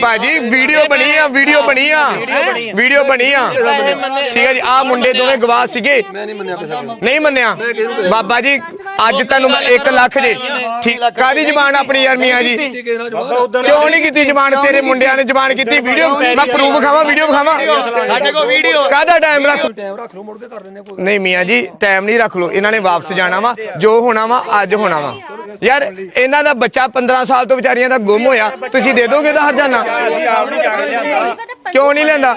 ਭਾਜੀ ਵੀਡੀਓ ਬਣੀ ਆ ਵੀਡੀਓ ਬਣੀ ਆ। ਵੀਡੀਓ ਬਣੀ ਆ। ਠੀਕ ਹੈ ਜੀ ਆ ਮੁੰਡੇ ਦੋਵੇਂ ਗਵਾਹ ਸੀਗੇ। ਮੈਂ ਨਹੀਂ ਮੰਨਿਆ ਕਿਸੇ ਨੂੰ। ਨਹੀਂ ਮੰਨਿਆ। ਬਾਬਾ ਜੀ ਅੱਜ ਤੁਹਾਨੂੰ 1 ਲੱਖ ਜੀ ਠੀਕ ਕਾਦੀ ਜ਼ਬਾਨ ਆਪਣੀ ਯਾਰ ਮੀਆਂ ਜੀ? ਕਿਉਂ ਨਹੀਂ ਕੀਤੀ ਜ਼ਬਾਨ? ਤੇਰੇ ਮੁੰਡਿਆਂ ਨੇ ਜ਼ਬਾਨ ਕੀਤੀ। ਵੀਡੀਓ ਮੈਂ ਪ੍ਰੂਫ ਖਾਵਾਂ ਵੀਡੀਓ ਵਿਖਾਵਾਂ? ਸਾਡੇ ਕੋਲ ਵੀਡੀਓ। ਕਾਹਦਾ ਟਾਈਮ ਰੱਖ ਟਾਈਮ ਰੱਖ ਲਓ ਮੁੜ ਕੇ ਕਰ ਲੈਣੇ ਕੋਈ ਨਹੀਂ ਮੀਆਂ ਜੀ ਟਾਈਮ ਨਹੀਂ ਰੱਖ ਲੋ ਇਹਨਾਂ ਨੇ ਵਾਪਸ ਜਾਣਾ ਵਾ ਜੋ ਹੋਣਾ ਵਾ ਅੱਜ ਹੋਣਾ ਵਾ। ਯਾਰ ਇਹਨਾਂ ਦਾ ਬੱਚਾ 15 ਸਾਲ ਤੋਂ ਵਿਚਾਰੀਆਂ ਦਾ ਗੁੰਮ ਹੋਇਆ। ਤੁਸੀਂ ਦੇ ਦੋਗੇ ਤਾਂ ਹਰਜਾਨਾ ਕਿਉਂ ਨਹੀਂ ਲੈਂਦਾ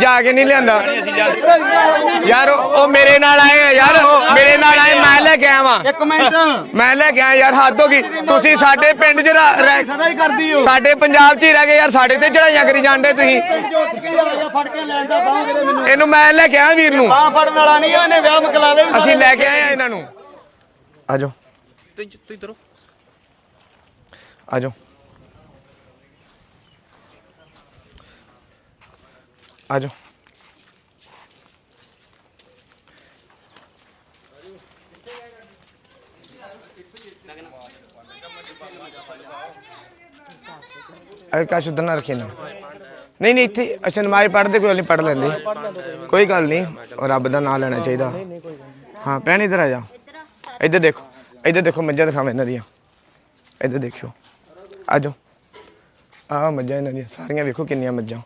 ਜਾ ਕੇ ਨਹੀਂ ਲਿਆਂਦਾ। ਯਾਰ ਉਹ ਮੇਰੇ ਨਾਲ ਆਏ ਆ ਯਾਰ। ਮੇਰੇ ਨਾਲ ਆਏ ਮੈਂ ਲੈ ਕੇ ਆਇਆ ਵਾਂ ਇੱਕ ਮਿੰਟ। ਮੈਂ ਲੈ ਕੇ ਆਇਆ ਯਾਰ ਹੱਦ ਹੋ ਗਈ। ਤੁਸੀਂ ਸਾਡੇ ਪਿੰਡ 'ਚ ਰ- ਰਹਿ ਸਦਾ ਹੀ ਕਰਦੀ ਹੋ। ਸਾਡੇ ਪੰਜਾਬ 'ਚ ਹੀ ਰਹਿ ਗਏ ਯਾਰ ਸਾਡੇ ਤੇ ਚੜਾਈਆਂ ਕਰੀ ਜਾਂਦੇ ਤੁਸੀਂ। ਲੈਂਦਾ ਇਹਨੂੰ ਮੈਂ ਲੈ ਕੇ ਆਇਆ ਵੀਰ ਨੂੰ। ਬਾਹ ਫੜਨ ਵਾਲਾ ਨਹੀਂ ਉਹਨੇ ਵਿਆਹ ਮਕਲਾ ਦੇ ਅਸੀਂ ਲੈ ਕੇ ਆਏ ਆ ਇਹਨਾਂ ਨੂੰ। ਆਜੋ ਤੁਸੀਂ ਤਰੋ। ਆਜੋ ਆਜੋ ਆਕਾਸ਼ ਉਧਰ ਨਾ ਰੱਖੇ ਨਾ। ਨਹੀਂ ਨਹੀਂ, ਇੱਥੇ, ਅੱਛਾ, ਨਮਾਜ਼ ਪੜ੍ਹਦੇ ਕੋਈ ਨਹੀਂ, ਪੜ੍ਹ ਲੈਂਦੇ। ਕੋਈ ਗੱਲ ਨਹੀਂ ਰੱਬ ਦਾ ਨਾਮ ਲੈਣਾ ਚਾਹੀਦਾ। ਹਾਂ, ਭੈਣ, ਇੱਧਰ ਆ ਜਾ। ਇੱਧਰ ਦੇਖੋ ਇੱਧਰ ਦੇਖੋ ਮੱਝਾਂ ਦਿਖਾਵਾਂ ਇਹਨਾਂ ਦੀਆਂ। ਇੱਧਰ ਦੇਖਿਓ। ਆ ਜਾਓ। ਆਹ ਮੱਝਾਂ ਇਹਨਾਂ ਦੀਆਂ, ਸਾਰੀਆਂ ਵੇਖੋ ਕਿੰਨੀਆਂ ਮੱਝਾਂ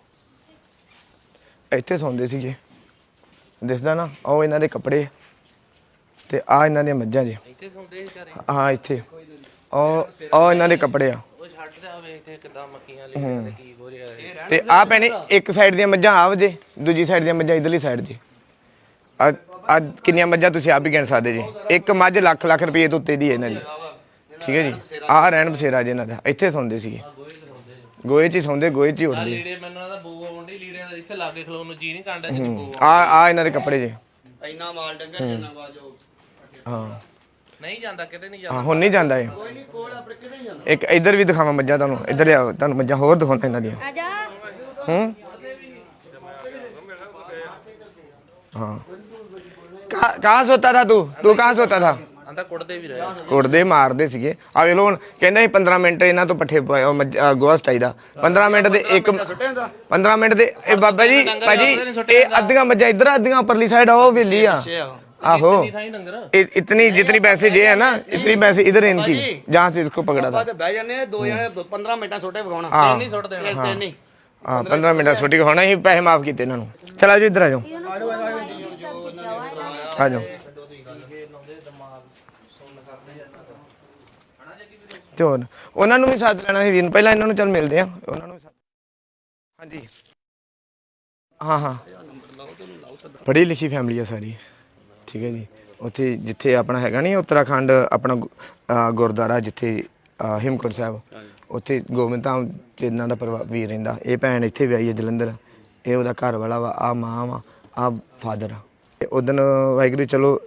ਇੱਥੇ ਸੌਂਦੇ ਸੀਗੇ। ਦਿਸਦਾ ਨਾ ਉਹ ਇਹਨਾਂ ਦੇ ਕੱਪੜੇ ਤੇ ਆ ਇਹਨਾਂ ਦੀਆਂ ਮੱਝਾਂ ਜੀ। ਇੱਥੇ ਸੌਂਦੇ ਸੀ ਘਰੇ? ਹਾਂ ਇੱਥੇ। ਉਹ ਉਹ ਇਹਨਾਂ ਦੇ ਕੱਪੜੇ ਆ। ਉਹ ਛੱਡ ਰਿਹਾ ਵੇਖ ਕੇ ਕਿਦਾਂ ਮੱਕੀਆਂ ਲਿਖੀਆਂ ਤੇ ਕੀ ਹੋ ਰਿਹਾ ਇਹ। ਤੇ ਆ ਭੈਣੇ ਇੱਕ ਸਾਈਡ ਦੀਆਂ ਮੱਝਾਂ ਆ ਵਜੇ ਦੂਜੀ ਸਾਈਡ ਦੀਆਂ ਮੱਝਾਂ ਇਧਰਲੀ ਸਾਈਡ ਜੀ। ਆ ਆ ਕਿੰਨੀਆਂ ਮੱਝਾਂ ਤੁਸੀਂ ਆਪ ਹੀ ਗਿਣ ਸਕਦੇ ਜੀ। ਇੱਕ ਮੱਝ ਲੱਖ ਲੱਖ ਰੁਪਏ ਤੋਂ ਉੱਤੇ ਦੀ ਹੈ ਇਹਨਾਂ ਦੀ। ਠੀਕ ਹੈ ਜੀ। ਆ ਰਹਿਣ ਬਸੇਰਾ ਜੀ ਇਹਨਾਂ ਦਾ। ਇੱਥੇ ਸੌਂਦੇ ਸੀਗੇ। ਗੋਏ 'ਚ ਹੀ ਸੌਂਦੇ ਗੋਏ 'ਚ ਹੀ ਆ ਉੱਠਦੇ ਲੀੜੇ ਮੈਨੂੰ ਲੱਗਦਾ ਬੂ ਆਉਂਦੀ ਲੀੜਿਆਂ ਦਾ ਇੱਥੇ ਲਾ ਕੇ ਖਲੋਣ ਨੂੰ ਜੀ ਨਹੀਂ ਕਾਂਡਾ ਜਿੱਦ ਬੂ ਆ ਆ ਇਹਨਾਂ ਦੇ ਕੱਪੜੇ ਜੀ ਇੰਨਾ ਮਾਲ ਡੰਗਰ ਜਿੰਨਾ ਬਾਜੋ ਹਾਂ ਨਹੀਂ ਜਾਂਦਾ ਕਿਤੇ ਨਹੀਂ ਹਾਂ ਹੁਣ ਨਹੀਂ ਜਾਂਦਾ ਇਹ ਇੱਕ ਇੱਧਰ ਵੀ ਦਿਖਾਵਾਂ ਮੱਝਾਂ ਤੁਹਾਨੂੰ ਇੱਧਰ ਆਓ ਤੁਹਾਨੂੰ ਮੱਝਾਂ ਹੋਰ ਦਿਖਾਉਣਾ ਇਹਨਾਂ ਦੀਆਂ ਆਜਾ ਹੂੰ हाँ कहाँ कहाँ सोता था तू तू कहाँ सोता था ਆਂਦਾ ਕੁੱਟਦੇ ਵੀ ਰਹੇ ਕੁੱਟਦੇ ਮਾਰਦੇ ਸੀਗੇ ਆ ਵੇ ਲੋ ਹੁਣ ਕਹਿੰਦਾ ਸੀ 15 ਮਿੰਟ ਇਹਨਾਂ ਤੋਂ ਪੱਠੇ ਪਾਏ ਉਹ ਮੱਝ- ਅਹ ਗੋਹਾ ਚਾਹੀਦਾ 15 ਮਿੰਟ ਦੇ ਇੱਕ 15 ਮਿੰਟ ਦੇ ਇਹ ਬਾਬਾ ਜੀ ਭਾਜੀ ਇਹ ਅੱਧੀਆਂ ਮੱਝਾਂ ਇੱਧਰ ਅੱਧੀਆਂ ਉੱਪਰਲੀ ਸਾਈਡ ਉਹ ਵੇਲੀ ਆ आहो ਥਾਈ ਡੰਗਰ इ- इतनी जितनी पैसे जे है ना इतनी पैसे इधर है इनकी जहाँ से इसको पकड़ा था ਤੇ ਬਹਿ ਜਾਂਦੇ ਆ, ਦੋ ਜਣੇ 15 ਮਿੰਟਾਂ ਛੋਟੇ ਵਿਖਾਉਣਾ हाँ ਨਹੀਂ ਸੁੱਟ ਦੇਣਾ ਤੇ ਨਹੀਂ हाँ पंद्रह मिनट छुट्टी होना ही पैसे माफ किए इन्होंने चलो आज इधर आ जाओ आ जाओ ਤੇ ਹੋਰ। ਉਹਨਾਂ ਨੂੰ ਵੀ ਸਾਥ ਲੈਣਾ ਸੀ ਵੀਰ ਨੂੰ। ਪਹਿਲਾਂ ਇਹਨਾਂ ਨੂੰ ਚੱਲ ਮਿਲਦੇ ਆ। ਉਹਨਾਂ ਨੂੰ ਵੀ ਸਾਥ ਹਾਂਜੀ। ਹਾਂ ਹਾਂ। ਪੜ੍ਹੀ ਲਿਖੀ ਫੈਮਿਲੀ ਆ ਸਾਰੀ। ਠੀਕ ਹੈ ਜੀ। ਉੱਥੇ ਜਿੱਥੇ ਆਪਣਾ ਹੈਗਾ ਨਹੀਂ ਉੱਤਰਾਖੰਡ ਆਪਣਾ ਗੁ- ਅਹ ਗੁਰਦੁਆਰਾ ਜਿੱਥੇ ਅਹ ਹਿਮਕੁੰਟ ਸਾਹਿਬ। ਉੱਥੇ ਗੋਬਿੰਦ ਧਾਮ ਚ ਇਹਨਾਂ ਦਾ ਪਰਿਵਾਰ ਵੀਰ ਰਹਿੰਦਾ। ਇਹ ਭੈਣ ਇੱਥੇ ਵਿਆਹੀ ਹੈ ਜਲੰਧਰ। ਇਹ ਉਹਦਾ ਘਰ ਵਾਲਾ ਵਾ ਆ ਮਾਂ ਵਾ ਆ ਫਾਦਰ ਆ। ਤੇ ਉਦੋਂ ਵਾਹਿਗੁਰੂ ਚਲੋ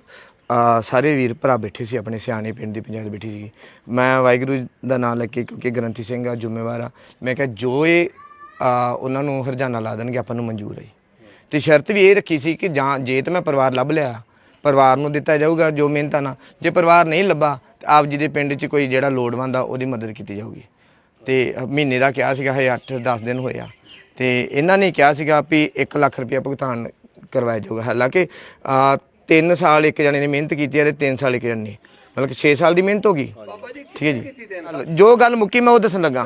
ਸਾਰੇ ਵੀਰ ਭਰਾ ਬੈਠੇ ਸੀ, ਆਪਣੇ ਸਿਆਣੇ ਪਿੰਡ ਦੀ ਪੰਚਾਇਤ ਬੈਠੀ ਸੀ। ਮੈਂ ਵਾਹਿਗੁਰੂ ਦਾ ਨਾਮ ਲੈ ਕੇ, ਕਿਉਂਕਿ ਗ੍ਰੰਥੀ ਸਿੰਘ ਆ, ਜ਼ਿੰਮੇਵਾਰ ਆ। ਮੈਂ ਕਿਹਾ, ਜੋ ਇਹ ਉਹਨਾਂ ਨੂੰ ਹਰਜਾਨਾ ਲਾ ਦੇਣਗੇ, ਆਪਾਂ ਨੂੰ ਮਨਜ਼ੂਰ ਹੈ ਜੀ। ਤੇ ਸ਼ਰਤ ਵੀ ਇਹ ਰੱਖੀ ਸੀ ਕਿ ਜਾਂ ਜੇ ਤਾਂ ਮੈਂ ਪਰਿਵਾਰ ਲੱਭ ਲਿਆ, ਪਰਿਵਾਰ ਨੂੰ ਦਿੱਤਾ ਜਾਊਗਾ ਜੋ ਮਿਹਨਤਾਂ ਨਾਲ। ਜੇ ਪਰਿਵਾਰ ਨਹੀਂ ਲੱਭਾ, ਤੇ ਆਪ ਜੀ ਦੇ ਪਿੰਡ 'ਚ ਕੋਈ ਜਿਹੜਾ ਲੋੜਵੰਦ ਆ, ਉਹਦੀ ਮਦਦ ਕੀਤੀ ਜਾਊਗੀ। ਤੇ ਮਹੀਨੇ ਦਾ ਕਿਹਾ ਸੀਗਾ, ਹਜੇ 8-10 ਦਿਨ ਹੋਇਆ ਤੇ ਇਹਨਾਂ ਨੇ ਕਿਹਾ ਸੀਗਾ ਵੀ 1 ਲੱਖ ਰੁਪਇਆ ਭੁਗਤਾਨ ਕਰਵਾਇਆ ਜਾਊਗਾ। ਹਾਲਾਂਕਿ 3 ਸਾਲ ਇੱਕ ਜਣੇ ਨੇ ਮਿਹਨਤ ਕੀਤੀ ਹੈ ਤੇ 3 ਸਾਲ ਇੱਕ ਜਣੇ ਨੇ। ਮਤਲਬ ਕਿ 6 ਸਾਲ ਦੀ ਮਿਹਨਤ ਹੋ ਗਈ। ਠੀਕ ਹੈ ਜੀ। ਜੋ ਗੱਲ ਮੁੱਕੀ ਮੈਂ ਉਹ ਦੱਸਣ ਲੱਗਾ।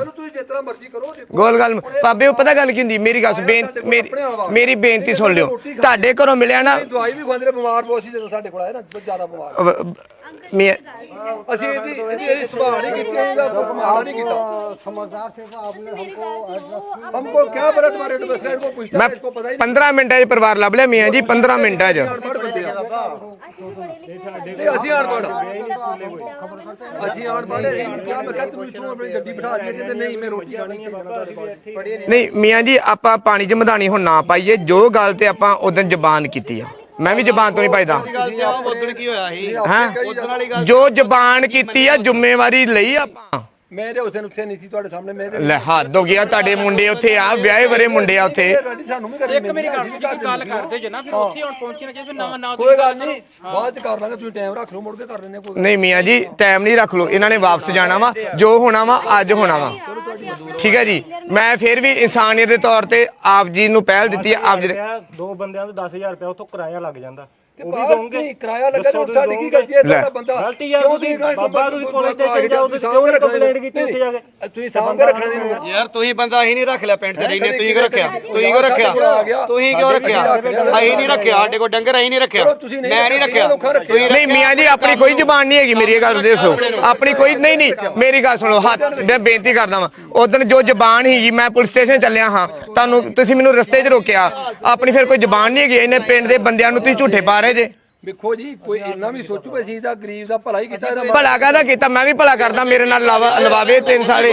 ਗੋਲ ਗੱਲ ਬਾਬੇ ਉਹ ਪਤਾ ਗੱਲ ਕੀ ਹੁੰਦੀ? ਮੇਰੀ ਗੱਲ ਮੇਰੀ ਮੇਰੀ ਬੇਨਤੀ ਸੁਣ ਲਿਓ। ਤੁਹਾਡੇ ਘਰੋਂ ਮਿਲਿਆ ਨਾ ਦਵਾਈ ਵੀ ਖਾਂਦੇ ਬਿਮਾਰ ਬਹੁਤ ਸੀ ਜਦੋਂ ਸਾਡੇ ਕੋਲ ਆਏ ਨਾ ਜ਼ਿਆਦਾ ਬਿਮਾਰ ਅਸੀਂ ਇਹਦੀ ਇਹਦੀ ਸੁਭਾਅ ਨਹੀਂ ਕੀਤੀ ਇਹਦਾ ਬਿਮਾਰ ਨਹੀਂ ਕੀਤਾ। ਸਮਝਦਾਰ ਸੇ। ਆਪਨੇ ਹਮਕੋ ਹਮਕੋ ਕਿਆ ਬਰਤ ਮਾਰੇ ਐਡਰੈਸ ਹੈ ਕੋ ਪੁੱਛਤਾ ਹੈ ਕੋ ਪਤਾ ਹੀ 15 ਮਿੰਟਾਂ 'ਚ ਪਰਿਵਾਰ ਲੱਭ ਲਿਆ ਮੀਆਂ ਜੀ 15 ਮਿੰਟਾਂ 'ਚ। ਅਸੀਂ ਆਣ ਅਸੀਂ ਆੜ ਪੜ ਅਸੀਂ ਆੜ ਪੜ ਇਹਨੂੰ ਕਿਹਾ ਮੈਂ ਕਿਹਾ ਤੂੰ ਇੱਥੋਂ ਆਪਣੀ ਗੱਡੀ ਬਿਠਾ ਦੇ ਤੇ ਨਹੀਂ ਮੈਂ ਰੋਟੀ ਖਾਣੀ ਹੈ। ਤੁਹਾਡੇ ਕੋਲ ਨਹੀਂ ਮੀਆਂ ਜੀ ਆਪਾਂ ਪਾਣੀ 'ਚ ਮਧਾਣੀ ਹੁਣ ਨਾ ਪਾਈਏ। ਜੋ ਗੱਲ ਤੇ ਆਪਾਂ ਉਦੋਂ ਜ਼ਬਾਨ ਕੀਤੀ ਆ। ਮੈਂ ਵੀ ਜ਼ਬਾਨ ਤੋਂ ਨਹੀਂ ਪਾਈਦਾ। ਉਦੋਂ ਕੀ ਹੋਇਆ ਸੀ? ਹੈ? ਜੋ ਜ਼ਬਾਨ ਕੀਤੀ ਆ ਜ਼ਿੰਮੇਵਾਰੀ ਲਈ ਆਪਾਂ। ਮੇਰੇ ਉਸੇ ਨੁਕਸੇ ਨਹੀਂ ਸੀ ਤੁਹਾਡੇ ਸਾਹਮਣੇ ਮੇਰੇ ਲੈ ਹੱਦ ਹੋ ਗਿਆ ਤੁਹਾਡੇ ਮੁੰਡੇ ਉੱਥੇ ਆ ਵਿਆਹੇ ਵਰੇ ਮੁੰਡੇ ਆ ਉੱਥੇ। ਸਾਨੂੰ ਵੀ ਕਰਨੀ ਮੇਰੀ ਗੱਲ ਕਰਦੇ ਜੇ ਨਾ ਫਿਰ ਉੱਥੇ ਹੁਣ ਪਹੁੰਚਣਾ ਚਾਹੀਦਾ ਨਾ ਨਾ ਕੋਈ ਗੱਲ ਨਹੀਂ ਬਾਅਦ ਚ ਕਰ ਲਾਂਗੇ ਤੁਸੀਂ ਟਾਈਮ ਰੱਖ ਲਓ ਮੁੜ ਕੇ ਕਰ ਲੈਣੇ ਕੋਈ ਨਹੀਂ ਮੀਆਂ ਜੀ ਟਾਈਮ ਨਹੀਂ ਰੱਖ ਲੋ ਇਹਨਾਂ ਨੇ ਵਾਪਸ ਜਾਣਾ ਵਾ ਜੋ ਹੋਣਾ ਵਾ ਅੱਜ ਹੋਣਾ ਵਾ। ਠੀਕ ਹੈ ਜੀ ਮੈਂ ਫਿਰ ਵੀ ਇਨਸਾਨੀਅਤ ਦੇ ਤੌਰ ਤੇ ਆਪ ਜੀ ਨੂੰ ਪਹਿਲ ਦਿੱਤੀ ਆਪ ਜੀ ਦੋ ਬੰਦਿਆਂ ਦਾ 10000 ਰੁਪਏ ਉੱਥੋਂ ਕਿਰਾਇਆ ਲੱਗ ਜਾਂਦਾ। ਉਹ ਵੀ ਬਾਹਰ ਦੋਗੇ ਨਹੀਂ, ਕਿਰਾਇਆ ਲੱਗਾ ਤੇ ਸਾਡੀ ਕੀ ਗਲਤੀ ਹੈ? ਲੈ। ਤੁਹਾਡਾ ਬੰਦਾ ਗਲਤੀ ਯਾਰ ਕਿਉਂ ਤੁਸੀਂ ਤੁਸੀਂ ਬਾਬਾ ਤੁਸੀਂ ਪੁਲਿਸ ਸਟੇਸ਼ਨ ਜਾਓ ਤੁਸੀਂ ਕਿਉਂ ਨਹੀਂ ਕੰਪਲੇਂਟ ਕੀਤੀ ਉੱਥੇ ਜਾ ਕੇ? ਤੁਸੀਂ ਸਾਹਮਣੇ ਰੱਖਣਾ ਨਹੀਂ ਯਾਰ ਤੁਸੀਂ ਬੰਦਾ ਹੀ ਨਹੀਂ ਰੱਖ ਲਿਆ ਪਿੰਡ ਤੇ ਰਹਿੰਦੇ ਤੁਸੀਂ ਕਿਉਂ ਰੱਖਿਆ? ਤੁਸੀਂ ਕਿਉਂ ਰੱਖਿਆ? ਆ ਗਿਆ। ਤੁਸੀਂ ਕਿਉਂ ਰੱਖਿਆ? ਅਸੀਂ ਨਹੀਂ ਰੱਖਿਆ ਸਾਡੇ ਕੋਲ ਡੰਗਰ ਅਸੀਂ ਨਹੀਂ ਰੱਖਿਆ। ਤੁਸੀਂ ਨਹੀਂ ਮੈਂ ਨਹੀਂ ਰੱਖਿਆ ਲੋਕਾਂ ਰੱਖਿਆ। ਤੁਸੀਂ ਨਹੀਂ ਮੀਆਂ ਜੀ ਆਪਣੀ ਕੋਈ ਜ਼ਬਾਨ ਨਹੀਂ ਹੈਗੀ ਮੇਰੀ ਇਹ ਗੱਲ ਦੱਸੋ। ਆਪਣੀ ਕੋਈ ਨਹੀਂ ਨਹੀਂ ਮੇਰੀ ਗੱਲ ਸੁਣੋ ਹੱਥ ਮੈਂ ਬੇਨਤੀ ਕਰਦਾ ਵਾਂ। ਉਦੋਂ ਜੋ ਜ਼ਬਾਨ ਸੀਗੀ ਮੈਂ ਪੁਲਿਸ ਸਟੇਸ਼ਨ ਚੱਲਿਆ ਹਾਂ। ਤੁਹਾਨੂੰ ਤੁਸੀਂ ਮੈਨੂੰ ਰਸਤੇ 'ਚ ਰੋਕਿਆ। ਆਪਣੀ ਫਿਰ ਕੋਈ ਜ਼ਬਾਨ ਨਹੀਂ ਹੈਗੀ ਇਹਨੇ ਪਿੰਡ ਦੇ ਬੰਦਿਆਂ ਨੂੰ ਤੁਸੀਂ ਝੂਠੇ ਪਾ ਰਹੇ ਜੇ। ਵੇਖੋ ਜੀ ਕੋਈ ਇੰਨਾ ਵੀ ਸੋਚੂਗਾ ਅਸੀਂ ਤਾਂ ਗਰੀਬ ਦਾ ਭਲਾ ਹੀ ਕੀਤਾ ਇਹਦਾ ਭਲਾ ਕਾਹਦਾ ਕੀਤਾ? ਮੈਂ ਵੀ ਭਲਾ ਕਰਦਾ ਮੇਰੇ ਨਾਲ ਲਾਵਾ- ਲਵਾਵੇ ਤਿੰਨ ਸਾਲੇ।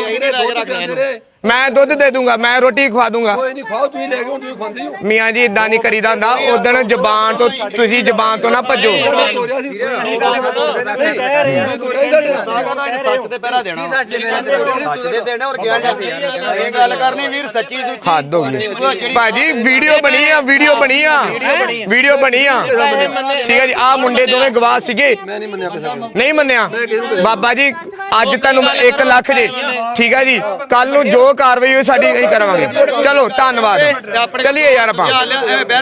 ਮੈਂ ਦੁੱਧ ਦੇ ਦੂੰਗਾ ਮੈਂ ਰੋਟੀ ਖਵਾ ਦੂੰਗਾ। ਕੋਈ ਨਹੀਂ ਖਾਓ ਤੁਸੀਂ ਲੈ ਕੇ ਹੁਣ ਤੁਸੀਂ ਖਾਂਦੇ ਹੋ ਮੀਆਂ ਜੀ ਇਦਾਂ ਨਹੀਂ ਕਰੀਦਾ ਹੁੰਦਾ ਉਦੋਂ ਜ਼ਬਾਨ ਤੋਂ ਤੁਸੀਂ ਜ਼ਬਾਨ ਤੋਂ ਨਾ ਭੱਜੋ। ਤੋਰਿਆ ਸੀ ਸੱਚ ਤੇ ਪਹਿਰਾ ਦੇਣਾ। ਸੱਚ ਦੇ ਦੇਣਾ? ਔਰ ਕਿਹਾ ਜਾਂਦੀ ਇਹ ਗੱਲ ਕਰਨੀ ਵੀਰ ਸੱਚੀ ਸੁੱਚੀ। ਹੱਦ ਹੋ ਗਈ। ਭਾਜੀ ਵੀਡੀਓ ਬਣੀ ਆ ਵੀਡੀਓ ਬਣੀ ਆ। ਵੀਡੀਓ ਬਣੀ ਆ। ਠੀਕ ਹੈ ਜੀ ਆ ਮੁੰਡੇ ਦੋਵੇਂ ਗਵਾਹ ਸੀਗੇ। ਮੈਂ ਨਹੀਂ ਮੰਨਿਆ ਕਿਸੇ ਨੂੰ। ਨਹੀਂ ਮੰਨਿਆ। ਬਾਬਾ ਜੀ ਅੱਜ ਤੁਹਾਨੂੰ ਮੈਂ 1 ਲੱਖ ਜੇ ਠੀਕ ਹੈ ਜੀ ਕੱਲ ਨੂੰ ਜੋ ਕਾਰਵਾਈ ਹੋਈ ਸਾਡੀ ਅਸੀਂ ਕਰਾਂਗੇ। ਚਲੋ ਧੰਨਵਾਦ। ਚਲਿਏ ਯਾਰ ਆਪਾਂ।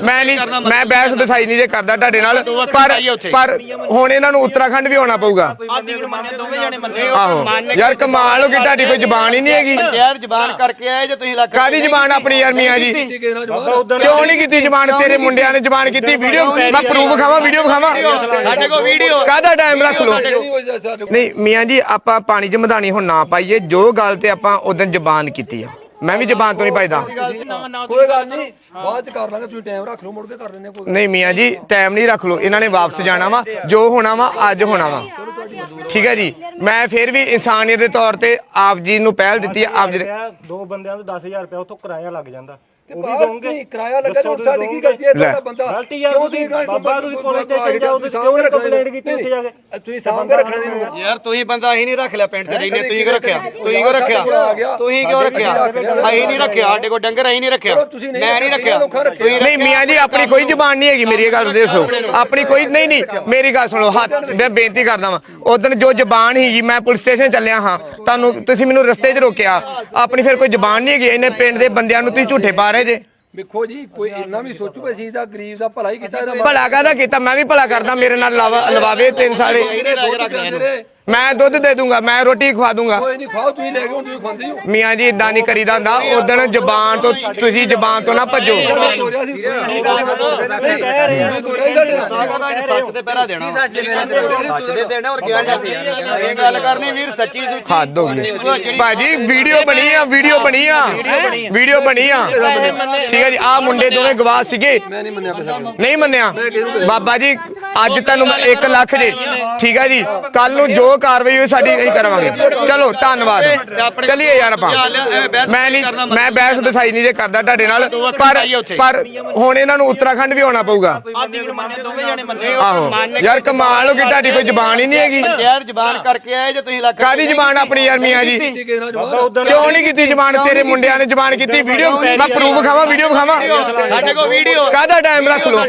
ਮੈਂ ਨਹੀਂ ਮੈਂ ਬਹਿਸ ਬਸਾਈ ਨਹੀਂ ਜੇ ਕਰਦਾ ਤੁਹਾਡੇ ਨਾਲ ਪਰ ਪਰ ਹੁਣ ਇਹਨਾਂ ਨੂੰ ਉੱਤਰਾਖੰਡ ਵੀ ਆਉਣਾ ਪਊਗਾ। ਆਹੋ। ਯਾਰ ਕਮਾਲ ਹੋ ਗਈ ਤੁਹਾਡੀ ਕੋਈ ਜ਼ਬਾਨ ਹੀ ਨਹੀਂ ਹੈਗੀ। ਸ਼ਹਿਰ ਜ਼ਬਾਨ ਕਰਕੇ ਆਏ ਜੇ ਤੁਸੀਂ ਲੱਖ ਕਾਦੀ ਜ਼ਬਾਨ ਆਪਣੀ ਯਾਰ ਮੀਆਂ ਜੀ? ਕਿਉਂ ਨਹੀਂ ਕੀਤੀ ਜ਼ਬਾਨ? ਤੇਰੇ ਮੁੰਡਿਆਂ ਨੇ ਜ਼ਬਾਨ ਕੀਤੀ ਵੀਡੀਓ? ਮੈਂ ਪ੍ਰੂਫ ਵਿਖਾਵਾਂ ਵੀਡੀਓ ਵਿਖਾਵਾਂ? ਸਾਡੇ ਕੋਲ ਵੀਡੀਓ। ਕਾਹਦਾ ਟਾਈਮ ਰੱਖ ਲਓ? ਨਹੀਂ ਮੀਆਂ ਜੀ ਆਪਾਂ ਪਾਣੀ ਚ ਮਧਾਣੀ ਹੁਣ ਨਾ ਪਾਈਏ। ਜੋ ਗੱਲ ਤੇ ਆਪਾਂ ਉਦੋਂ ਜ਼ਬਾਨ ਕੀਤੀ ਆ। ਮੈਂ ਵੀ ਜ਼ਬਾਨ ਤੋਂ ਨਹੀਂ ਪਾਈਦਾ ਕੋਈ ਗੱਲ ਨਹੀਂ। ਬਾਅਦ ਚ ਕਰ ਲਾਂਗੇ ਤੁਸੀਂ ਟਾਈਮ ਰੱਖ ਲਓ ਮੁੜ ਕੇ ਕਰ ਲੈਣੇ ਕੋਈ ਨਹੀਂ ਮੀਆਂ ਜੀ ਟਾਈਮ ਨਹੀਂ ਰੱਖ ਲਓ। ਇਹਨਾਂ ਨੇ ਵਾਪਸ ਜਾਣਾ ਵਾ ਜੋ ਹੋਣਾ ਵਾ ਅੱਜ ਹੋਣਾ ਵਾ। ਠੀਕ ਹੈ ਜੀ। ਮੈਂ ਫਿਰ ਵੀ ਇਨਸਾਨੀਅਤ ਦੇ ਤੌਰ ਤੇ ਆਪ ਜੀ ਨੂੰ ਪਹਿਲ ਦਿੱਤੀ ਹੈ ਆਪ ਜੀ ਦੇ- ਦੋ ਬੰਦਿਆਂ ਦਾ 10000 ਰੁਪਏ ਉੱਥੋਂ ਕਿਰਾਇਆ ਲੱਗ ਜਾਂਦਾ। ਉਹ ਵੀ ਬਾਹਰ ਦੋਗੇ ਨਹੀਂ, ਕਿਰਾਇਆ ਲੱਗਾ ਤੇ ਸਾਡੀ ਕੀ ਗਲਤੀ ਹੈ ਤੁਹਾਡਾ ਬੰਦਾ? ਗਲਤੀ ਯਾਰ ਤੁਸੀਂ ਬਾਬਾ ਤੁਸੀਂ ਪੁਲਿਸ ਸਟੇਸ਼ਨ ਜਾਓ ਤੁਸੀਂ ਕਿਉਂ ਨਹੀਂ ਕੰਪਲੇਂਟ ਕੀਤੀ ਉੱਥੇ ਜਾ ਕੇ ਤੁਸੀਂ ਸਾਹਮਣੇ ਰੱਖਣਾ ਨਹੀਂ। ਯਾਰ ਤੁਸੀਂ ਬੰਦਾ ਹੀ ਨਹੀਂ ਰੱਖ ਲਿਆ ਪਿੰਡ ਤੇ ਰਹਿੰਦੇ ਤੁਸੀਂ ਕਿਉਂ ਰੱਖਿਆ ਤੁਸੀਂ ਕਿਉਂ ਰੱਖਿਆ? ਤੁਸੀਂ ਕਿਉਂ ਰੱਖਿਆ? ਅਸੀਂ ਨਹੀਂ ਰੱਖਿਆ ਸਾਡੇ ਕੋਲ ਡੰਗਰ ਅਸੀਂ ਨਹੀਂ ਰੱਖਿਆ। ਮੈਂ ਨਹੀਂ ਰੱਖਿਆ। ਤੁਸੀਂ ਨਹੀਂ ਮੀਆਂ ਜੀ ਆਪਣੀ ਕੋਈ ਜ਼ਬਾਨ ਨਹੀਂ ਹੈਗੀ ਮੇਰੀ ਗੱਲ ਦੱਸੋ। ਆਪਣੀ ਕੋਈ ਨਹੀਂ ਨਹੀਂ ਮੇਰੀ ਗੱਲ ਸੁਣੋ ਹੱਥ ਮੈਂ ਬੇਨਤੀ ਕਰਦਾ ਵਾਂ। ਉਦੋਂ ਜੋ ਜ਼ਬਾਨ ਸੀਗੀ ਮੈਂ ਪੁਲਿਸ ਸਟੇਸ਼ਨ ਚੱਲਿਆ ਹਾਂ। ਤੁਹਾਨੂੰ ਤੁਸੀਂ ਮੈਨੂੰ ਰਸਤੇ 'ਚ ਰੋਕਿਆ। ਆਪਣੀ ਫਿਰ ਕੋਈ ਜ਼ਬਾਨ ਨਹੀਂ ਹੈਗੀ ਇਹਨੇ ਪਿੰਡ ਦੇ ਬੰਦਿਆਂ ਨੂੰ ਤੁਸੀਂ ਝੂਠੇ ਪਾ ਰਹੇ ਜੇ। ਵੇਖੋ ਜੀ ਕੋਈ ਇੰਨਾ ਵੀ ਸੋਚੂਗਾ ਅਸੀਂ ਤਾਂ ਗਰੀਬ ਦਾ ਭਲਾ ਹੀ ਕੀਤਾ ਇਹਦਾ ਭਲਾ ਕਾਹਦਾ ਕੀਤਾ? ਮੈਂ ਵੀ ਭਲਾ ਕਰਦਾ ਮੇਰੇ ਨਾਲ ਲਾਵਾ- ਲਵਾਵੇ ਤਿੰਨ ਸਾਲੇ। ਮੈਂ ਦੁੱਧ ਦੇ ਦੂੰਗਾ ਮੈਂ ਰੋਟੀ ਖਵਾ ਦੂੰਗਾ। ਕੋਈ ਨਹੀਂ ਖਾਓ ਤੁਸੀਂ ਲੈ ਕੇ ਹੁਣ ਤੁਸੀਂ ਖਾਂਦੇ ਹੋ। ਮੀਆਂ ਜੀ ਇਦਾਂ ਨਹੀਂ ਕਰੀਦਾ ਹੁੰਦਾ ਉਦੋਂ ਜ਼ਬਾਨ ਤੋਂ ਤੁਸੀਂ ਜ਼ਬਾਨ ਤੋਂ ਨਾ ਭੱਜੋ। ਤੋਰਿਆ ਸੀ ਨਹੀਂ ਤੋਰਿਆ ਹੀ ਸਾਡੇ ਨਾਲ। ਸੱਚ ਤੇ ਪਹਿਰਾ ਦੇਣਾ। ਸੱਚ ਦੇ ਦੇਣਾ? ਔਰ ਕਿਹਾ ਜਾਂਦੀ ਇਹ ਗੱਲ ਕਰਨੀ ਵੀਰ ਸੱਚੀ ਸੁੱਚੀ। ਹੱਦ ਹੋ ਗਈ। ਭਾਜੀ ਵੀਡੀਓ ਬਣੀ ਆ ਵੀਡੀਓ ਬਣੀ ਆ। ਵੀਡੀਓ ਬਣੀ ਆ। ਠੀਕ ਹੈ ਜੀ ਆ ਮੁੰਡੇ ਦੋਵੇਂ ਗਵਾਹ ਸੀਗੇ। ਮੈਂ ਮੰਨਿਆ ਨਹੀਂ ਮੰਨਿਆ। ਬਾਬਾ ਜੀ ਅੱਜ ਤੁਹਾਨੂੰ ਮੈਂ 1 ਲੱਖ ਜੇ। ਠੀਕ ਹੈ ਜੀ। ਕੱਲ ਨੂੰ ਜੋ ਕਾਰਵਾਈ ਹੋਈ ਸਾਡੀ ਅਸੀਂ ਕਰਾਂਗੇ। ਚਲੋ ਧੰਨਵਾਦ। ਚਲਿਏ ਯਾਰ ਆਪਾਂ। ਮੈਂ ਨਹੀਂ ਮੈਂ ਬਹਿਸ ਬਸਾਈ ਨਹੀਂ ਜੇ ਕਰਦਾ ਤੁਹਾਡੇ ਨਾਲ ਪਰ ਪਰ ਹੁਣ ਇਹਨਾਂ ਨੂੰ ਉੱਤਰਾਖੰਡ ਵੀ ਆਉਣਾ ਪਊਗਾ। ਆਹੋ। ਯਾਰ ਕਮਾਲ ਹੋ ਗਈ ਤੁਹਾਡੀ ਕੋਈ ਜ਼ਬਾਨ ਹੀ ਨਹੀਂ ਹੈਗੀ। ਸ਼ਹਿਰ ਜ਼ਬਾਨ ਕਰਕੇ ਆਏ ਜੇ ਤੁਸੀਂ ਲੱਖ ਕਾਦੀ ਜ਼ਬਾਨ ਆਪਣੀ ਯਾਰ ਮੀਆਂ ਜੀ ਕਿਉਂ ਨਹੀਂ ਕੀਤੀ ਜ਼ਬਾਨ? ਤੇਰੇ ਮੁੰਡਿਆਂ ਨੇ ਜ਼ਬਾਨ ਕੀਤੀ ਵੀਡੀਓ? ਮੈਂ ਪ੍ਰੂਫ ਵਿਖਾਵਾਂ ਵੀਡੀਓ ਵਿਖਾਵਾਂ? ਸਾਡੇ ਕੋਲ ਵੀਡੀਓ। ਕਾਹਦਾ ਟਾਈਮ ਰੱਖ ਲਓ?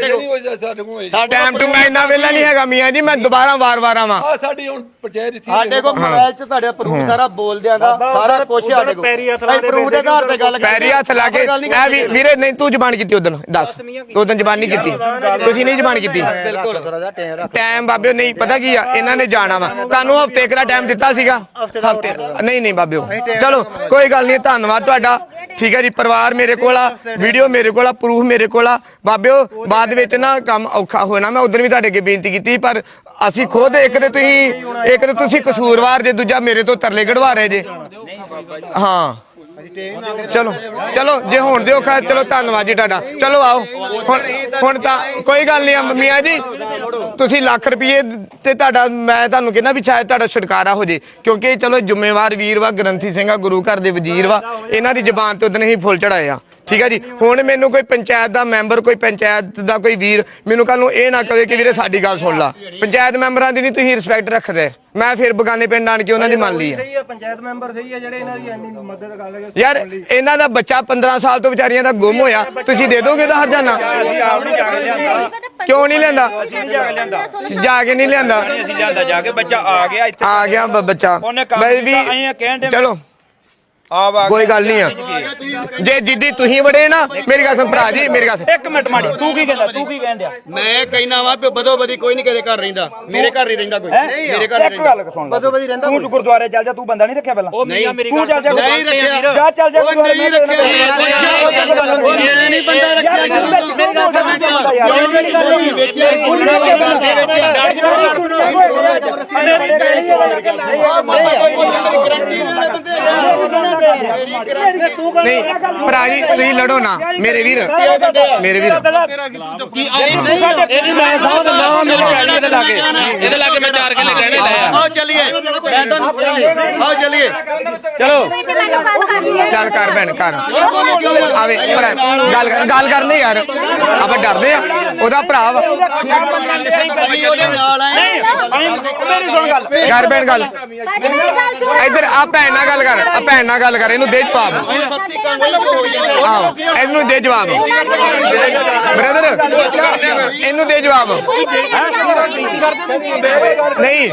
ਟਾਈਮ ਟੂ ਮੈਂ ਇੰਨਾ ਵੇਲਾ ਨਹੀਂ ਹੈਗਾ ਮੀਆਂ ਜੀ ਮੈਂ ਦੁਬਾਰਾ ਵਾਰ-ਵਾਰ ਆਵਾਂ। ਆ ਸਾਡੀ ਹੁਣ ਪੰਚਾਇਤ ਇੱਥੇ ਸਾਡੇ ਕੋਲ ਮੋਬਾਈਲ 'ਚ ਤੁਹਾਡੇ ਪ੍ਰੂਫ ਸਾਰਾ ਬੋਲਦਿਆਂ ਦਾ ਸਾਰਾ ਕੁਝ ਸਾਡੇ ਕੋਲ। ਪੈਰੀ ਹੱਥ ਲਾ ਦੇ ਪ੍ਰੂਫ ਦੇ ਆਧਾਰ ਤੇ ਗੱਲ ਪੈਰੀ ਹੱਥ ਲਾ ਕੇ ਐ ਵੀ ਵੀਰੇ ਨਹੀਂ ਤੂੰ ਜ਼ਬਾਨ ਕੀਤੀ ਉਦੋਂ ਦੱਸ। ਉਦੋਂ ਜ਼ਬਾਨ ਨਹੀਂ ਕੀਤੀ। ਤੁਸੀਂ ਨਹੀਂ ਜ਼ਬਾਨ ਕੀਤੀ। ਟਾਈਮ ਬਾਬਿਓ ਨਹੀਂ ਪਤਾ ਕੀ ਆ ਇਹਨਾਂ ਨੇ ਜਾਣਾ ਵਾ। ਤੁਹਾਨੂੰ ਹਫ਼ਤੇ ਦਾ ਟਾਈਮ ਦਿੱਤਾ ਸੀਗਾ। ਹਫ਼ਤੇ ਨਹੀਂ ਨਹੀਂ ਬਾਬਿਓ। ਚਲੋ ਕੋਈ ਗੱਲ ਨਹੀਂ ਧੰਨਵਾਦ ਤੁਹਾਡਾ। ਠੀਕ ਹੈ ਜੀ ਪਰਿਵਾਰ ਮੇਰੇ ਕੋਲ ਆ ਵੀਡੀਓ ਮੇਰੇ ਕੋਲ ਆ ਪ੍ਰੂਫ ਮੇਰੇ ਕੋਲ ਆ। ਬਾਬਿਓ ਬਾਅਦ ਵਿੱਚ ਨਾ ਕੰਮ ਔਖਾ ਹੋਣਾ ਮੈਂ ਉਦੋਂ ਵੀ ਤੁਹਾਡੇ ਅੱਗੇ ਬੇਨਤੀ ਕੀਤੀ ਪਰ ਅਸੀਂ ਖੁਦ ਇੱਕ ਤੇ ਤੁਸੀਂ ਇੱਕ ਤੇ ਤੁਸੀਂ ਕਸੂਰਵਾਰ ਜੇ ਦੂਜਾ ਮੇਰੇ ਤੋਂ ਤਰਲੇ ਕਢਵਾ ਰਹੇ ਜੇ। ਹਾਂ। ਚਲੋ ਚਲੋ ਜੇ ਹੁਣ ਦਿਓ ਖਾ ਚਲੋ ਧੰਨਵਾਦ ਜੀ ਤੁਹਾਡਾ। ਚਲੋ ਆਓ। ਹੁਣ ਹੁਣ ਤਾਂ ਕੋਈ ਗੱਲ ਨਹੀਂ ਮੀਆਂ ਜੀ ਤੁਸੀਂ ਲੱਖ ਰੁਪਏ ਤੇ ਤੁਹਾਡਾ ਮੈਂ ਤੁਹਾਨੂੰ ਕਹਿੰਦਾ ਵੀ ਸ਼ਾਇਦ ਤੁਹਾਡਾ ਛੁਟਕਾਰਾ ਹੋ ਜੇ। ਕਿਉਂਕਿ ਚਲੋ ਜ਼ਿੰਮੇਵਾਰ ਵੀਰ ਵਾ ਗ੍ਰੰਥੀ ਸਿੰਘ ਆ ਗੁਰੂ ਘਰ ਦੇ ਵਜ਼ੀਰ ਵਾ। ਇਹਨਾਂ ਦੀ ਜ਼ਬਾਨ ਤੋਂ ਉਦੋਂ ਹੀ ਫੁੱਲ ਚੜਾਏ ਆ। ਠੀਕ ਹੈ ਜੀ? ਹੁਣ ਮੈਨੂੰ ਕੋਈ ਪੰਚਾਇਤ ਦਾ ਮੈਂਬਰ ਕੋਈ ਪੰਚਾਇਤ ਦਾ ਕੋਈ ਵੀਰ ਮੈਨੂੰ ਕੱਲ ਨੂੰ ਇਹ ਨਾ ਕਹੇ ਕਿ ਵੀਰੇ ਸਾਡੀ ਗੱਲ ਸੁਣ ਲਾ। ਪੰਚਾਇਤ ਮੈਂਬਰਾਂ ਦੀ ਨਹੀਂ ਤੁਸੀਂ ਰਿਸਪੈਕਟ ਰੱਖਦੇ। ਮੈਂ ਫਿਰ ਬਗਾਨੇ ਪਿੰਡ ਆਣ ਕੇ ਉਹਨਾਂ ਦੀ ਮੰਨ ਲਈ ਆ। ਸਹੀ ਹੈ ਪੰਚਾਇਤ ਮੈਂਬਰ ਸਹੀ ਹੈ ਜਿਹੜੇ ਇਹਨਾਂ ਦੀ ਇੰਨੀ ਮਦਦ ਕਰ ਲਗੇ ਯਾਰ ਇਹਨਾਂ ਦਾ ਬੱਚਾ 15 ਸਾਲ ਤੋਂ ਵਿਚਾਰੀਆਂ ਦਾ ਗੁੰਮ ਹੋਇਆ। ਤੁਸੀਂ ਦੇ ਦੋਗੇ ਤਾਂ ਹਰਜਾਨਾ ਕਿਉਂ ਨਹੀਂ ਲੈਂਦਾ ਜਾ ਕੇ ਨਹੀਂ ਲਿਆਂਦਾ। ਅਸੀਂ ਜਾਂਦਾ ਜਾ ਕੇ ਬੱਚਾ ਆ ਗਿਆ ਇੱਥੇ। ਆ ਗਿਆ ਬ- ਬੱਚਾ। ਉਹਨੇ ਕੰਮ ਬਈ ਕੀਤਾ, ਅਸੀਂ ਇਹ ਕਹਿਣ ਵੀ ਡਏ- ਚਲੋ। ਆ ਵਾ ਕੋਈ ਗੱਲ ਨਹੀਂ ਆ। ਜੇ? ਜਿੱਦੀ ਤੁਸੀਂ ਵੜੇ ਨਾ ਮੇਰੀ ਗੱਲ ਸੁਣ ਭਰਾ ਜੀ ਮੇਰੀ ਗੱਲ ਸੁਣ। ਇੱਕ ਮਿੰਟ ਮਾੜੀ ਤੂੰ ਕੀ ਕਹਿੰਦਾ ਤੂੰ ਕੀ ਕਹਿੰਦਿਆ? ਮੈਂ ਕਹਿਣਾ ਵਾ ਵੀ ਬਦੋ ਬਦੀ ਕੋਈ ਨਹੀਂ ਕਦੇ ਘਰ ਰਹਿੰਦਾ ਮੇਰੇ ਘਰ ਨਹੀਂ ਰਹਿੰਦਾ ਕੋਈ। ਮੇਰੇ ਘਰ ਇੱਕ ਗੱਲ ਸੁਣ ਬਦੋ ਬਦੀ ਰਹਿੰਦਾ ਤੂੰ ਗੁਰਦੁਆਰੇ ਚੱਲ ਜਾ ਤੂੰ ਬੰਦਾ ਨਹੀਂ ਰੱਖਿਆ ਪਹਿਲਾਂ। ਨਹੀਂ ਤੂੰ ਚੱਲ ਜਾ ਨਹੀਂ ਰੱਖਿਆ। ਜਾ ਚੱਲ ਜਾ ਉਹ ਨਹੀਂ ਰੱਖਿਆ। ਇਹ ਨਹੀਂ ਬੰਦਾ ਰੱਖਿਆ ਨਹੀਂ ਭਰਾ ਜੀ ਤੁਸੀਂ ਲੜੋ ਨਾ। ਮੇਰੇ ਵੀਰ। ਮੇਰੇ ਵੀਰ। ਇਹਦੀ ਮੈਂ ਸੌ ਦਿੰਦਾ ਵਾਂ ਮੇਰੇ ਪੈੜੀ ਦੇ ਲਾਗੇ। ਇਹਦੇ ਲਾਗੇ ਮੈਂ ਚਾਰ ਕਿੱਲੇ ਲਾਇਆ ਆਓ ਚੱਲੀਏ। ਮੈਂ ਤੁਹਾਨੂੰ ਆਓ ਚੱਲੀਏ। ਚਲੋ। ਚੱਲ ਕਰ ਭੈਣ ਕਰ। ਆਵੇ ਭਰਾ ਗੱਲ ਗੱਲ ਕਰਨੀ ਯਾਰ। ਆਪਾਂ ਡਰਦੇ ਆ। ਉਹਦਾ ਭਰਾ ਵਾ। ਅਸੀਂ ਉਹਦੇ ਨਾਲ ਆਏ। ਮੇਰੀ ਸੁਣ ਗੱਲ। ਕਰ ਭੈਣ ਗੱਲ। ਇੱਧਰ ਆ ਭੈਣ ਨਾਲ ਗੱਲ ਕਰ। ਆ ਭੈਣ ਨਾਲ ਗੱਲ ਕਰ। ਇਹਨੂੰ ਦੇ ਜਵਾਬ। ਆਹੋ। ਇਹਨੂੰ ਦੇ ਜਵਾਬ। ਬ੍ਰਦਰ ਇਹਨੂੰ ਦੇ ਜਵਾਬ। ਨਹੀਂ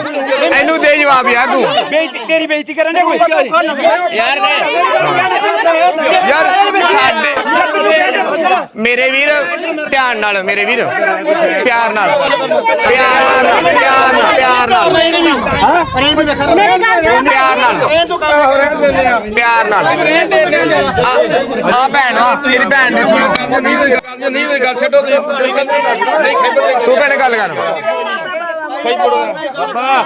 ਇਹਨੂੰ ਦੇ ਜਵਾਬ ਯਾਰ ਤੂੰ। ਬੇਇੱਜ਼ਤੀ ਤੇਰੀ ਬੇਇੱਜ਼ਤੀ ਕਰਨ ਦੇ ਕੋਈ ਯਾਰ ਯਾਰ ਸਾਡੇ ਮੇਰੇ ਵੀਰ ਧਿਆਨ ਨਾਲ ਮੇਰੇ ਵੀਰ। ਪਿਆਰ ਨਾਲ। ਪਿਆਰ ਨਾਲ ਪਿਆਰ ਨਾਲ ਪਿਆਰ ਨਾਲ। ਮੇਰੀ ਗੱਲ ਸੁਣ। ਪਿਆਰ ਨਾਲ। ਪਿਆਰ ਨਾਲ। ਆ ਆ ਭੈਣ ਆ ਮੇਰੀ ਭੈਣ ਦੀ ਸੁਣ। ਨਹੀਂ ਇਹ ਗੱਲ ਛੱਡੋ ਤੁਸੀਂ ਤੂੰ ਭੈਣੇ ਗੱਲ ਕਰ? કઈ પડો બાબા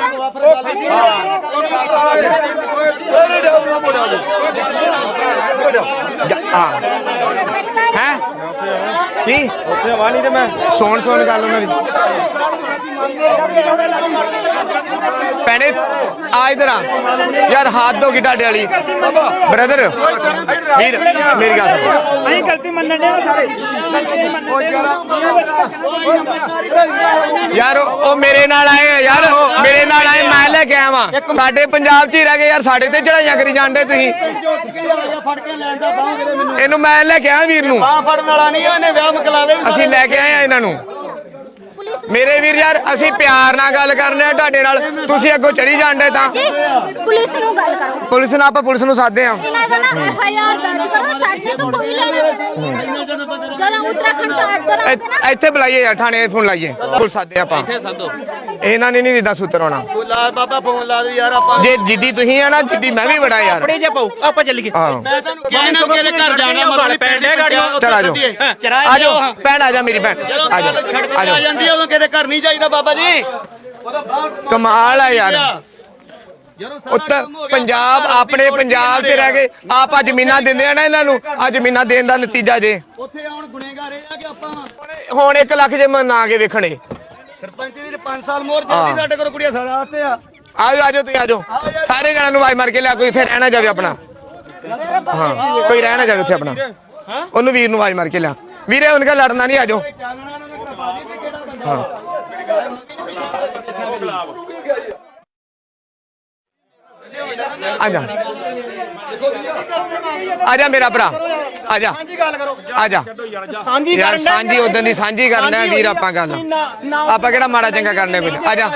ਹਾਂ ਹੈ? ਕੀ? ਉੱਥੇ ਵਾਣੀ ਤੇ ਮੈਂ ਸੋਣ ਸੋਣ ਗੱਲ ਉਹਨਾਂ ਦੀ। ਭੈਣੇ ਆ ਇਧਰ ਆ। ਯਾਰ ਹੱਥ ਹੋ ਗਈ ਤੁਹਾਡੇ ਵਾਲੀ। ਬ੍ਰਦਰ ਵੀਰ ਮੇਰੀ ਗੱਲ ਸੁਣ। ਅਸੀਂ ਗਲਤੀ ਮੰਨਣ ਦੇ ਸਾਰੇ। ਗਲਤੀ ਮੰਨਣ ਯਾਰ ਉਹ ਮੇਰੇ ਨਾਲ ਆਏ ਯਾਰ। ਮੇਰੇ ਨਾਲ ਆਏ ਮੈਂ ਲੈ ਕੇ ਆਇਆ ਵਾਂ ਸਾਡੇ ਪੰਜਾਬ 'ਚ ਹੀ ਰਹਿ ਗਏ ਯਾਰ। ਸਾਡੇ ਤੇ ਚੜਾਈਆਂ ਕਰੀ ਜਾਂਦੇ ਤੁਸੀਂ। ਇਹਨੂੰ ਮੈਂ ਲੈ ਕੇ ਆਇਆ ਵੀਰ ਨੂੰ। ਬਾਹ ਫੜਨ ਵਾਲਾ ਨਹੀਂ ਉਹਨੇ ਵਿਆਹ ਮਕਲਾਵੇ ਅਸੀਂ ਲੈ ਕੇ ਆਏ ਆ ਇਹਨਾਂ ਨੂੰ। ਮੇਰੇ ਵੀਰ ਯਾਰ ਅਸੀਂ ਪਿਆਰ ਨਾਲ ਗੱਲ ਕਰਨੇ ਆ ਤੁਹਾਡੇ ਨਾਲ। ਤੁਸੀਂ ਅੱਗੋਂ ਚੜੀ ਜਾਂਦੇ ਤਾਂ। ਜੀ ਪੁਲਿਸ ਨੂੰ ਗੱਲ ਕਰੋ। ਪੁਲਿਸ ਨੂੰ ਆਪਾਂ ਪੁਲਿਸ ਨੂੰ ਸਾਦੇ ਆ ਇਹਨਾਂ ਦਾ ਨਾ ਐਫ ਆਈ ਆਰ ਦਰਜ ਕਰੋ ਸਾਡੇ ਤੋਂ ਕੋਈ ਲੈਣਾ ਦੇਣਾ ਨਹੀਂ ਜਦੋਂ ਉੱਤਰਾਖੰਡ ਤੋਂ ਇੱਧਰ ਆਉਂਦੇ ਨਾ ਇੱਥੇ ਬੁਲਾਈਏ ਯਾਰ ਥਾਣੇ ਫੋਨ ਲਾਈਏ। ਪੁਲਿਸ ਸਾਦੇ ਆਪਾਂ। ਇਹਨਾਂ ਨੇ ਨਹੀਂ ਦਿੰਦਾ ਸੂਤਰ ਹੋਣਾ। ਲਾ ਬਾਬਾ ਫੋਨ ਲਾ ਦੇ ਯਾਰ ਆਪਾਂ। ਜੇ ਜਿੱਦੀ ਤੁਸੀਂ ਆ ਨਾ ਜਿੱਦੀ ਮੈਂ ਵੀ ਬੜਾ ਯਾਰ। ਜੇ ਪਾਉ ਆਪਾਂ ਚੱਲੀਏ ਹਾਂ। ਮੈਂ ਤੁਹਾਨੂੰ ਕਿਹਾ ਨਾ ਘਰ ਜਾਣਾ ਮਤਲਬ ਪੈਣ ਦੇ ਗਾੜੀਆਂ ਚਲ ਆ ਜਾਓ। ਆ ਜਾਓ। ਭੈਣ ਆ ਜਾ ਮੇਰੀ ਭੈਣ। ਆ ਜਾ ਆ ਜਾਂਦੀ ਆ ਉਦੋਂ ਕਿਹਦੇ ਘਰ ਨਹੀਂ ਜਾਈਦਾ ਬਾਬਾ ਜੀ। ਕਮਾਲ ਆ ਯਾਰ। ਉੱਤਰ ਪੰਜਾਬ ਆਪਣੇ ਪੰਜਾਬ 'ਚ ਰਹਿ ਕੇ ਆਪ ਜ਼ਮੀਨਾਂ ਦਿੰਦੇ ਆ ਨਾ ਇਹਨਾਂ ਨੂੰ। ਆ ਜ਼ਮੀਨਾਂ ਦੇਣ ਦਾ ਨਤੀਜਾ ਜੇ। ਉੱਥੇ ਆਉਣ ਗੁਨੇਗਾਰ ਇਹ ਆ ਕਿ ਆਪਾਂ ਵਾਂ। ਹੁਣ 1 ਲੱਖ ਜੇ ਮਨਾ ਕੇ ਵੇਖਣੇ। ਸਰਪੰਚ ਦੀ ਤੇ 5 ਸਾਲ ਮੋਰ ਚੱਲਦੀ ਸਾਡੇ ਕੋਲ ਕੁੜੀਆਂ ਸਾਡਾ ਵਾਸਤੇ ਆ। ਆਜੋ ਆਜੋ ਤੁਸੀਂ ਆਜੋ। ਸਾਰੇ ਜਣਾਂ ਨੂੰ ਆਵਾਜ਼ ਮਾਰ ਕੇ ਲਿਆ ਕੋਈ ਇੱਥੇ ਰਹਿਣਾ ਜਾਵੇ ਆਪਣਾ। ਹਾਂ ਕੋਈ ਰਹਿਣਾ ਜਾਵੇ ਉੱਥੇ ਆਪਣਾ। ਉਹਨੂੰ ਵੀਰ ਨੂੰ ਆਵਾਜ਼ ਮਾਰ ਕੇ ਲਿਆ। ਵੀਰੇ ਉਹਨਾਂ ਕਾ ਲੜਨਾ ਨਹੀਂ ਆਜੋ। ਹਾਂ। ਆਜਾ ਆਜਾ ਮੇਰਾ ਭਰਾ। ਆਜਾ ਆਜਾ ਸਾਂਝੀ ਯਾਰ ਸਾਂਝੀ ਉਦੋਂ ਦੀ ਸਾਂਝੀ ਕਰਨਾ ਵੀਰ ਆਪਾਂ ਗੱਲ। ਆਪਾਂ ਕਿਹੜਾ ਮਾੜਾ ਚੰਗਾ ਕਰਨੇ ਆਜਾ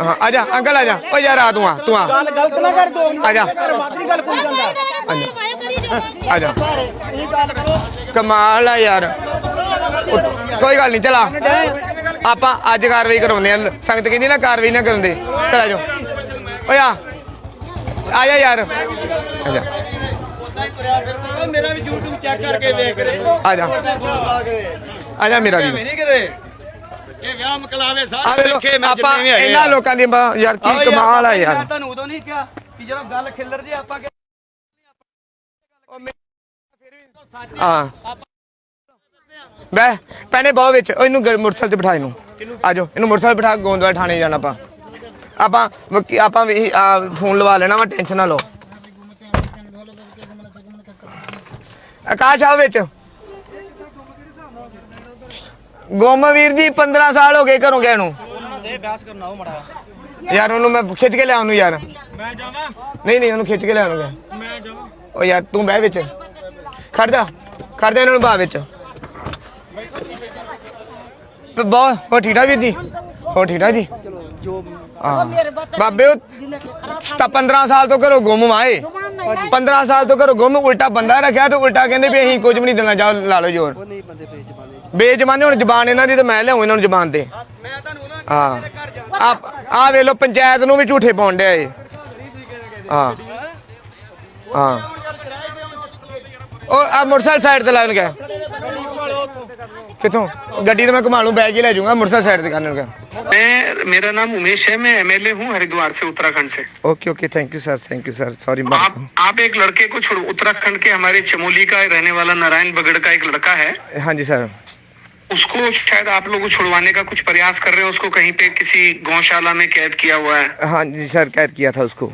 ਹਾਂ ਆਜਾ ਅੰਕਲ ਆਜਾ ਓ ਯਾਰ ਆ ਤੂੰ ਆ ਤੂੰ ਆ। ਗੱਲ ਗਲਤ ਨਾ ਕਰ ਦੋ ਗੱਲ ਜਾਂਦਾ। ਆਜਾ ਕਮਾਲ ਆ ਯਾਰ। ਕੋਈ ਗੱਲ ਨਹੀਂ ਚਲਾ। ਆਪਾਂ ਅੱਜ ਕਾਰਵਾਈ ਕਰਾਉਂਦੇ ਆ ਸੰਗਤ ਕਹਿੰਦੀ ਨਾ ਕਾਰਵਾਈ ਨਾ ਕਰਨ ਦੇ। ਚਲਾ ਜਾਓ। ਓਏ ਆ। ਆ ਜਾ ਯਾਰ। ਆ ਜਾ। ਮੇਰਾ ਵੀ YouTube ਚੈੱਕ ਕਰਕੇ ਵੇਖ ਕਰੇ ਆ ਜਾ। ਆ ਜਾ ਮੇਰਾ ਵੀ। ਨਹੀਂ ਕਿਤੇ ਇਹ ਵਿਆਹ ਮਕਲਾਵੇ ਆ ਸਾਰੇ ਵੇ ਲੋ ਦੇਖੇ ਮੈਂ ਆਪਾਂ ਜਿੰਨੇ ਵੀ ਹੈਗੇ ਇਹਨਾਂ ਆ। ਲੋਕਾਂ ਦੀ ਬ- ਯਾਰ ਕੀ ਕਮਾਲ ਆ ਮੈਂ ਯਾਰ। ਤੁਹਾਨੂੰ ਉਦੋਂ ਨਹੀਂ ਕਿਹਾ ਕਿ ਜਦੋਂ ਗੱਲ ਖਿੱਲਰ ਜੇ ਆਪਾਂ ਕਿ- ਹਾਂ ਬੈ ਪੈਣੇ ਬਹੁਤ ਵਿੱਚ। ਉਹ ਇਹਨੂੰ ਮੋਟਰਸਾਈਕਲ ਤੇ ਬਿਠਾ ਇਹਨੂੰ। ਆ ਜਾਓ ਇਹਨੂੰ ਮੋਟਰਸਾਈਕਲ ਬਿਠਾ ਕੇ ਗੋਂਦਵਾਲ ਥਾਣੇ ਜਾਣਾ ਆਪਾਂ। ਆਪਾਂ ਵਕੀ- ਆਪਾਂ ਵੀ ਆ ਫੋਨ ਲਵਾ ਲੈਣਾ ਵਾ ਟੈਨਸ਼ਨ ਨਾ ਲਓ। ਆਕਾਸ਼ ਆ ਵਿੱਚ। ਗੁੰਮ ਵੀਰ ਜੀ 15 ਸਾਲ ਹੋ ਗਏ ਘਰੋਂ ਗਏ ਨੂੰ। ਯਾਰ ਉਹਨੂੰ ਮੈਂ ਖਿੱਚ ਕੇ ਲਿਆ ਉਹਨੂੰ ਯਾਰ। ਮੈਂ ਜਾਵਾਂ? ਨਹੀਂ ਨਹੀਂ ਉਹਨੂੰ ਖਿੱਚ ਕੇ ਲਿਆ ਉਹਨੂੰ ਮੈਂ ਜਾਵਾਂ। ਓ ਯਾਰ ਤੂੰ ਬਹਿ ਵਿੱਚ। ਖੜ ਜਾ। ਖੜ ਜਾ ਇਹਨਾਂ ਨੂੰ ਬਾ ਵਿੱਚ। ਤੇ ਬਹੁਤ ਹੋ ਠੀਕ ਠਾਕ ਵੀਰ ਜੀ? ਹੋ ਠੀਕ ਠਾਕ ਜੀ? ਹਾਂ। ਬਾਬੇ ਉਹ ਸਤਾ 15 ਸਾਲ ਤੋਂ ਘਰੋਂ ਗੁੰਮ ਆਏ 15 ਸਾਲ ਤੋਂ ਘਰੋਂ ਗੁੰਮ ਉਲਟਾ ਬੰਦਾ ਰੱਖਿਆ ਤੇ ਉਲਟਾ ਕਹਿੰਦੇ ਵੀ ਅਸੀਂ ਕੁਝ ਵੀ ਨਹੀਂ ਦੇਣਾ ਜਾਓ ਲਾ ਲਓ ਜ਼ੋਰ। ਨਹੀਂ ਬੰਦੇ ਬੇਜ਼ਬਾਨੇ ਬੇਜ਼ਬਾਨੇ ਹੁਣ ਜ਼ਬਾਨ ਇਹਨਾਂ ਦੀ ਤੇ ਮੈਂ ਲਿਆਉਂ ਇਹਨਾਂ ਨੂੰ ਜ਼ਬਾਨ ਤੇ। ਹਾਂ। ਆ ਆ ਵੇ ਲੋ ਪੰਚਾਇਤ ਨੂੰ ਵੀ ਝੂਠੇ ਪਾਉਣ ਡਿਆ ਏ ਹਾਂ। ਹਾਂ। ਉਹ ਆ ਮੋਟਰਸਾਈਕਲ ਸਾਈਡ ਤੇ ਲਾਣ ਗਿਆ। कितों गड्डी तो मैं घुमा लूँ बैग ही ले जाऊँगा मोटरसाइकिल साइड दुकान का मैं मेरा नाम उमेश है मैं एमएलए हूँ हरिद्वार से उत्तराखंड से okay okay thank you sir thank you sir sorry आप आप एक लड़के को छोड़ो उत्तराखंड के हमारे चमोली का रहने वाला नारायण बगड़ का एक लड़का है हाँ जी सर उसको शायद आप लोग छुड़वाने का कुछ प्रयास कर रहे हो उसको कहीं पे किसी गौशाला में कैद किया हुआ है हाँ जी सर कैद किया था उसको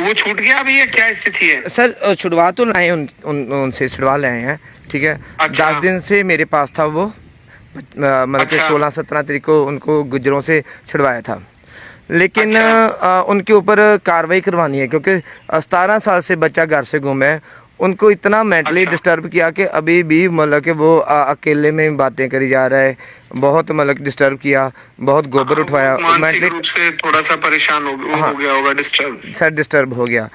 तो वो छूट गया अभी क्या स्थिति है सर छुड़वा तो लाए उन, उन उनसे छुड़वा लाए हैं ठीक है अच्छा। दस दिन से मेरे पास था वो मतलब अच्छा। सोलह सत्रह तारीख को उनको गुजरों से छुड़वाया था लेकिन अच्छा। आ, उनके ऊपर कार्रवाई करवानी है क्योंकि सतारह साल से बच्चा घर से गुम है उनको इतना मेंटली अच्छा। डिस्टर्ब किया कि अभी भी मतलब कि वो आ, अकेले में बातें करी जा रहा है। बहुत मतलब डिस्टर्ब किया बहुत गोबर उठवाया। मेंटली रूप से थोड़ा सा परेशान हो, हाँ, हो। गया होगा डिस्टर्ब सर डिस्टर्ब हो गया।